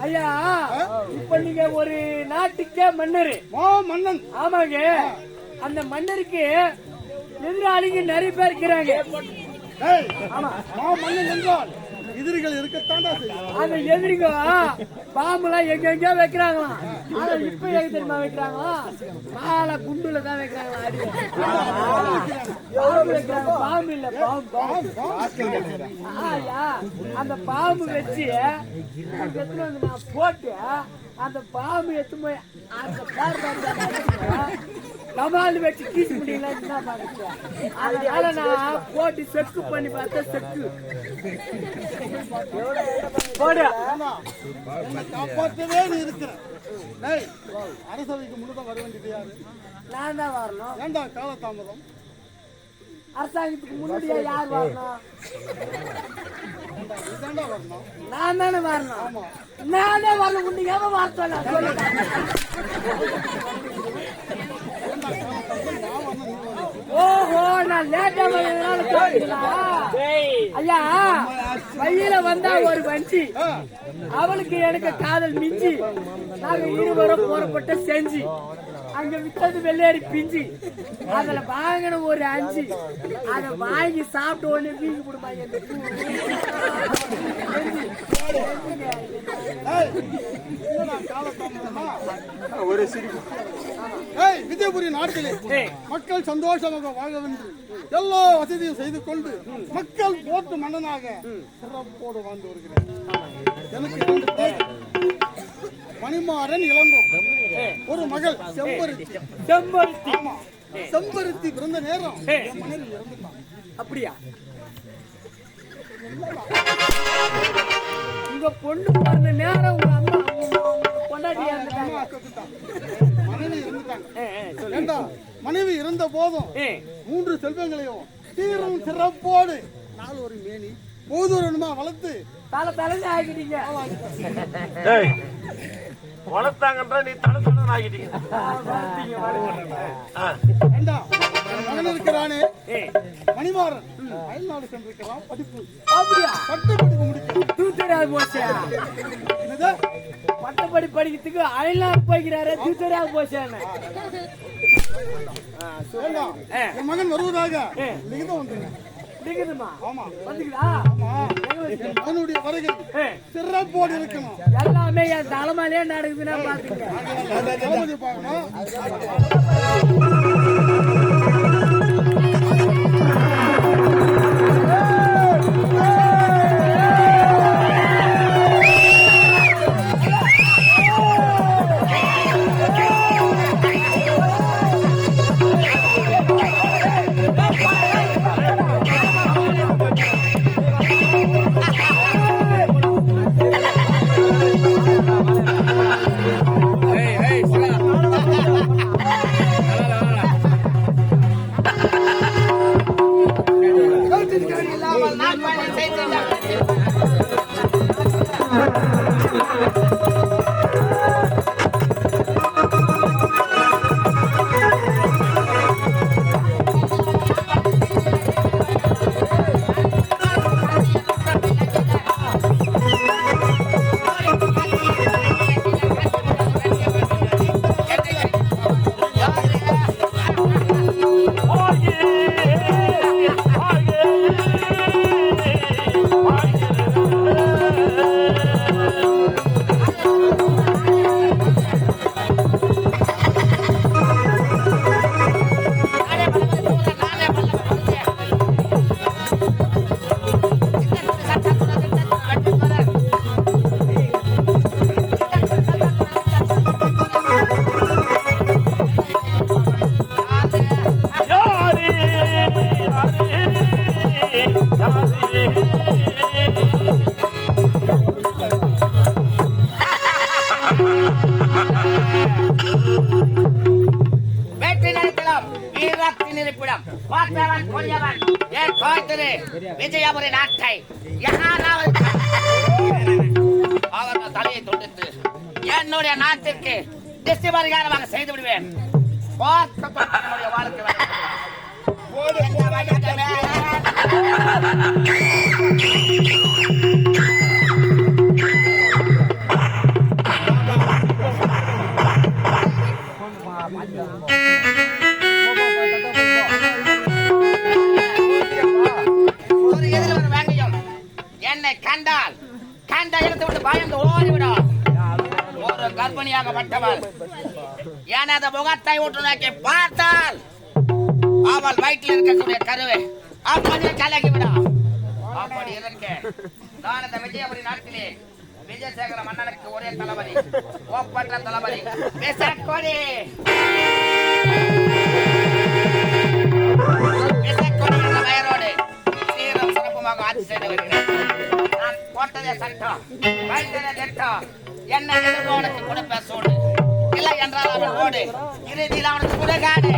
ஐயா இப்ப நீங்க ஒரு நாட்டுக்கே மன்னர். மன்னன். ஆமாங்க. அந்த மன்னருக்கு எதிராளிங்க நிறைய பேர் இருக்கிறாங்க. ஆமா. மன்னன் எதிரிகள் இருக்கத்தான் அந்த எதிரிங்க பாம்புலாம் எங்கெங்கயோ வைக்கிறாங்களாம். ஆனா இப்ப எங்க தெரியுமா வைக்கிறாங்களா? மாலை குண்டுல தான் வைக்கிறாங்களா பாம்பு வைக்கிறாங்க பாம்பு இல்ல பாம்பு ஆயா அந்த பாம்பு வச்சு அதுக்கு வந்து நான் போட்டு அந்த பாம்பு எடுத்து போய் அந்த கமால் வச்சு கீச்சு முடியல என்ன பண்ணுச்சு அதனால நான் போட்டு செக்கு பண்ணி பார்த்தேன் செக்கு போடு. ஆமா, என்னை காப்பாற்றவே நீ இருக்கிற டேய், அரசவைக்கு முன்னதான் வர வேண்டியது யாரு நான் தான் வரணும். ஏண்டா காலதாமதம் அரசாங்கத்துக்கு முன்னாடியே யார் வரணும்? ஏண்டா, வரணும் நான் தானே வரணும். நானே வரணும். உண்டு எவன் வர நான் லேட்டா ஐயா வழியில வந்தா ஒரு வஞ்சி அவளுக்கு எனக்கு காதல் மிஞ்சி. நாங்க இருவரும் போறப்பட்ட செஞ்சு. அங்க வித்தது வெள்ளையடி பிஞ்சு. அதுல வாங்கின ஒரு அஞ்சு. அத வாங்கி சாப்பிட்ட உடனே வீங்கி விடுமா பூ. ஏய், விஜயபுரி நாட்டிலே மக்கள் சந்தோஷமாக வாழ வேண்டும். எல்லா வசதியும் செய்து கொண்டு மக்கள் போட்டு மன்னனாக சிறப்போடு வாழ்ந்து வருகிறேன். எனக்கு. மணிமாறன் இளங்கோ ஒரு மகள் செம்பருத்தி. செம்பருத்தி. செம்பருத்தி பிறந்த நேரம். என் மனைவி இறந்துட்டான். அப்படியா? உங்க பொண்ணு பிறந்த நேரம் உங்க அம்மா செத்துட்டான். மனைவி. ஏண்டா? மனைவி இருந்த போதும் மூன்று செல்வங்களையும் சீரும் சிறப்போடு நாலு ஒரு மேனி போதுரணுமா வளர்த்து தலை தலைன்னு ஆக்கிட்டீங்க. டேய் வளர்த்தாங்கன்றா நீ தலை தலை ஆகிட்டீங்க மகன் இருக்கிறானே. ஏ, மணிமாறன். அயல்நாடு சென்றிருக்கிறான் படிப்பு அப்படியா பட்டு படிப்பு போச்சா பட்டப்படி படிக்கிறதுக்கு அயல்நாடு போய்கிறாரு தூத்தராது போச்சான்னு என் மகன் வருவதாக ஏ. வந்துருங்க ஆமா வருகை சிறப்போடு இருக்கணும் எல்லாமே என் தலைமையிலே நடக்குதுன்னா பாத்துக்க பார்த்தவன் கொடியவன். என் கோத்திரு விஜயபுரி நாட்டை. யாராவது அவர்கள் தலையை தொடுத்து என்னுடைய நாட்டிற்கு திசை பரிகாரமாக செய்து விடுவேன். பார்த்த என்னுடைய வாழ்க்கை அடிமையாகப்பட்டவள். எனது முகத்தை உற்று நோக்கி பார்த்தால் அவள் வயிற்றில் இருக்கக்கூடிய கருவை அப்படியே கலகிவிடா அப்படி இருக்க நான் இந்த விஜயபுரி நாட்டிலே விஜயசேகர மன்னனுக்கு ஒரே தளபதி ஒப்பற்ற தளபதி விசக்கொடி விசக்கொடி என்ற பெயரோடு சீரம் சிறப்புமாக ஆட்சி செய்து வருகிறேன். நான் போட்டதே சட்டம் வைத்ததே திட்டம். என்ன எதிர்ப்பு அவனுக்கு கொடுப்ப சூடு இல்லை என்றால் அவன் ஓடு. இறுதியில் அவனுக்கு சுடுகாடு